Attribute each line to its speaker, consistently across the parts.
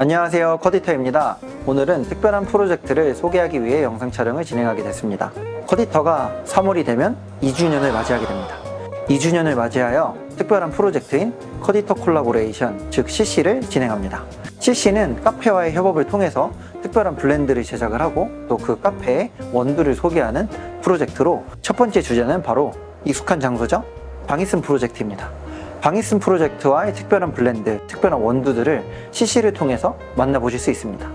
Speaker 1: 안녕하세요. 커디터입니다. 오늘은 특별한 프로젝트를 소개하기 위해 영상 촬영을 진행하게 됐습니다. 커디터가 3월이 되면 2주년을 맞이하게 됩니다. 2주년을 맞이하여 특별한 프로젝트인 커디터 콜라보레이션 즉 CC를 진행합니다. CC는 카페와의 협업을 통해서 특별한 블렌드를 제작을 하고 또 그 카페의 원두를 소개하는 프로젝트로 첫 번째 주제는 바로 익숙한 장소죠. 방이슨 프로젝트입니다 방이슨 프로젝트와의 특별한 블렌드, 특별한 원두들을 CC를 통해서 만나보실 수 있습니다.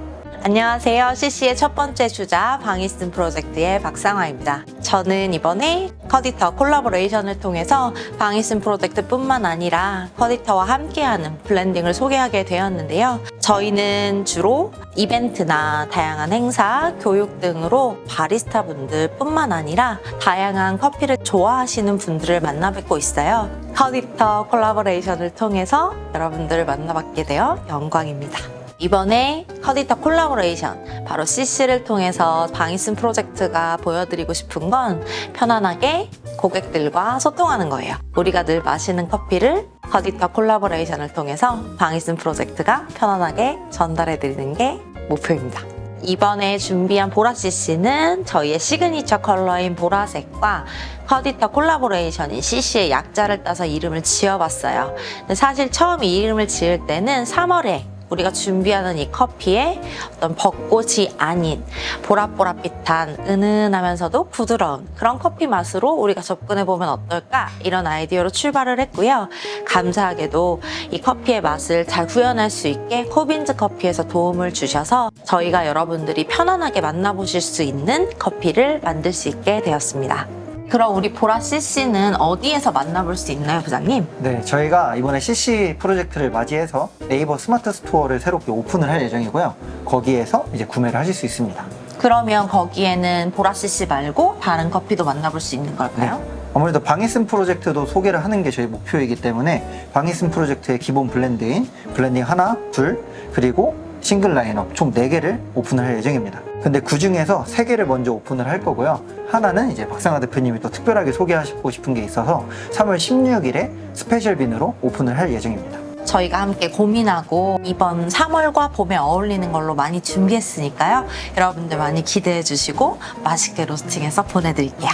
Speaker 2: 안녕하세요. CC의 첫 번째 주자 방이슨 프로젝트의 박상화입니다. 저는 이번에 커디터 콜라보레이션을 통해서 방이슨 프로젝트뿐만 아니라 커디터와 함께하는 블렌딩을 소개하게 되었는데요. 저희는 주로 이벤트나 다양한 행사, 교육 등으로 바리스타 분들 뿐만 아니라 다양한 커피를 좋아하시는 분들을 만나 뵙고 있어요. 커디터 콜라보레이션을 통해서 여러분들을 만나뵙게 되어 영광입니다. 이번에 커디터 콜라보레이션 바로 CC를 통해서 방이슨 프로젝트가 보여드리고 싶은 건 편안하게 고객들과 소통하는 거예요. 우리가 늘 마시는 커피를 커디터 콜라보레이션을 통해서 방이슨 프로젝트가 편안하게 전달해드리는 게 목표입니다. 이번에 준비한 보라 CC는 저희의 시그니처 컬러인 보라색과 커디터 콜라보레이션인 CC의 약자를 따서 이름을 지어봤어요. 사실 처음 이 이름을 지을 때는 3월에 우리가 준비하는 이 커피에 어떤 벚꽃이 아닌 보랏보랏빛한 은은하면서도 부드러운 그런 커피 맛으로 우리가 접근해 보면 어떨까 이런 아이디어로 출발을 했고요. 감사하게도 이 커피의 맛을 잘 구현할 수 있게 코빈즈 커피에서 도움을 주셔서 저희가 여러분들이 편안하게 만나보실 수 있는 커피를 만들 수 있게 되었습니다. 그럼 우리 보라 CC는 어디에서 만나볼 수 있나요, 부장님?
Speaker 1: 네, 저희가 이번에 CC 프로젝트를 맞이해서 네이버 스마트 스토어를 새롭게 오픈을 할 예정이고요. 거기에서 이제 구매를 하실 수 있습니다.
Speaker 2: 그러면 거기에는 보라 CC 말고 다른 커피도 만나볼 수 있는 걸까요?
Speaker 1: 아무래도 방이슨 프로젝트도 소개를 하는 게 저희 목표이기 때문에 방이슨 프로젝트의 기본 블렌드인 블렌딩 하나, 둘, 그리고 싱글 라인업 총 4개를 오픈을 할 예정입니다. 근데 그 중에서 3개를 먼저 오픈을 할 거고요. 하나는 이제 박상아 대표님이 또 특별하게 소개하고 싶은 게 있어서 3월 16일에 스페셜 빈으로 오픈을 할 예정입니다.
Speaker 2: 저희가 함께 고민하고 이번 3월과 봄에 어울리는 걸로 많이 준비했으니까요. 여러분들 많이 기대해 주시고 맛있게 로스팅해서 보내드릴게요.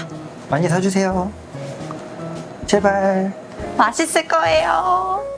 Speaker 1: 많이 사주세요. 제발.
Speaker 2: 맛있을 거예요.